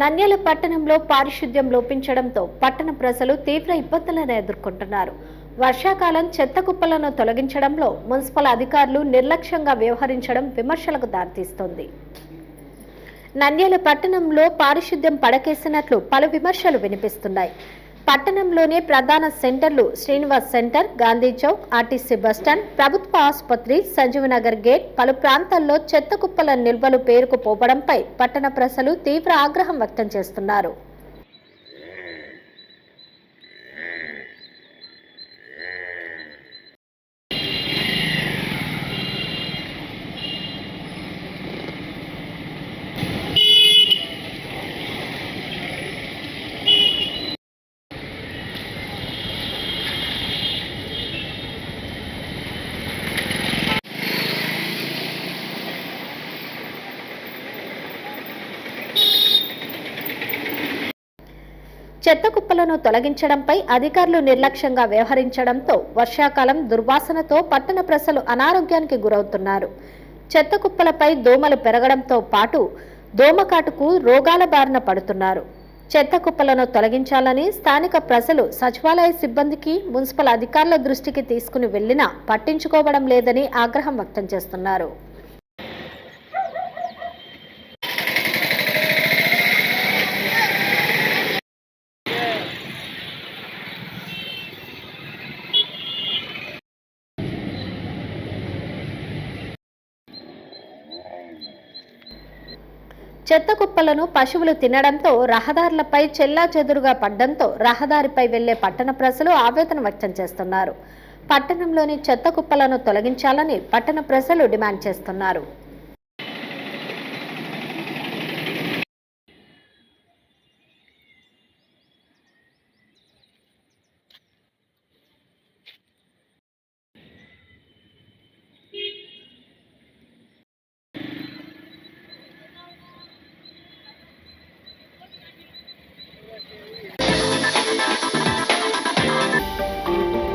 నంద్యాల పట్టణంలో పారిశుద్ధ్యం లోపించడంతో పట్టణ ప్రజలు తీవ్ర ఇబ్బందులను ఎదుర్కొంటున్నారు. వర్షాకాలం చెత్త కుప్పలను తొలగించడంలో మున్సిపల్ అధికారులు నిర్లక్ష్యంగా వ్యవహరించడం విమర్శలకు దారితీస్తోంది. నంద్యాల పట్టణంలో పారిశుద్ధ్యం పడకేసినట్లు పలు విమర్శలు వినిపిస్తున్నాయి. పట్టణంలోనే ప్రధాన సెంటర్లు Srinivas centre Gandhi Chowk RTC bus stand ప్రభుత్వ ఆసుపత్రి సంజీవనగర్ గేట్ పలు ప్రాంతాల్లో చెత్త కుప్పల నిల్వలు పేరుకుపోవడంపై పట్టణ ప్రజలు తీవ్ర ఆగ్రహం వ్యక్తం చేస్తున్నారు. చెత్త కుప్పలను తొలగించడంపై అధికారులు నిర్లక్ష్యంగా వ్యవహరించడంతో వర్షాకాలం దుర్వాసనతో పట్టణ ప్రజలు అనారోగ్యానికి గురవుతున్నారు. చెత్త కుప్పలపై దోమలు పెరగడంతో పాటు దోమకాటుకు రోగాల బారిన పడుతున్నారు. చెత్త కుప్పలను తొలగించాలని స్థానిక ప్రజలు సచివాలయ సిబ్బందికి మున్సిపల్ అధికారుల దృష్టికి తీసుకుని వెళ్ళినా పట్టించుకోవడం లేదని ఆగ్రహం వ్యక్తం చేస్తున్నారు. చెత్త కుప్పలను పశువులు తినడంతో రహదారులపై చెల్లా చెదురుగా పడ్డంతో రహదారిపై వెళ్ళే పట్టణ ప్రజలు ఆవేదన వ్యక్తం చేస్తున్నారు. పట్టణంలోని చెత్త కుప్పలను తొలగించాలని పట్టణ ప్రజలు డిమాండ్ చేస్తున్నారు.